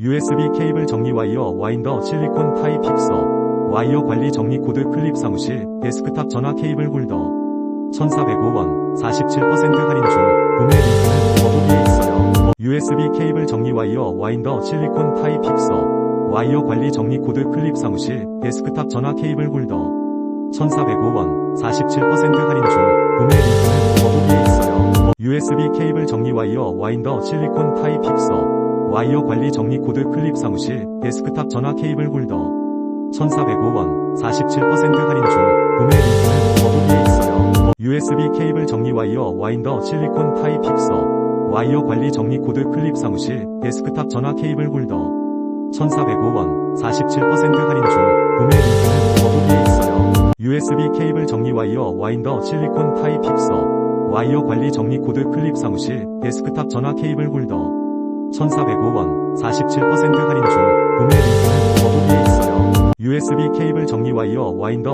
USB 케이블 정리 와이어 와인더 실리콘 타입 힙서 와이어 관리 정리 코드 클립 사무실 데스크탑 전화 케이블 홀더 1405원 47% 할인 중 구매 링크는 더보기에 있어요. USB 케이블 정리 와이어 와인더 실리콘 타입 힙서 와이어 관리 정리 코드 클립 사무실 데스크탑 전화 케이블 홀더 1405원 47% 할인 중 구매 링크는 더보기에 있어요. USB 케이블 정리 와이어 와인더 실리콘 타입 힙서 와이어 관리 정리 코드 클립 사무실 데스크탑 전화 케이블 홀더. 1405원 47% 할인 중 구매 링크는 더보기에 있어요. USB 케이블 정리 와이어 와인더 실리콘 타입 힙서. 와이어 관리 정리 코드 클립 사무실 데스크탑 전화 케이블 홀더. 1405원 47% 할인 중 구매 링크는 더보기에 있어요. USB 케이블 정리 와이어 와인더 실리콘 타입 힙서. 와이어 관리 정리 코드 클립 사무실 데스크탑 전화 케이블 홀더 1405원 47% 할인 중 구매 링크는 더보기에 있어요. USB 케이블 정리 와이어 와인더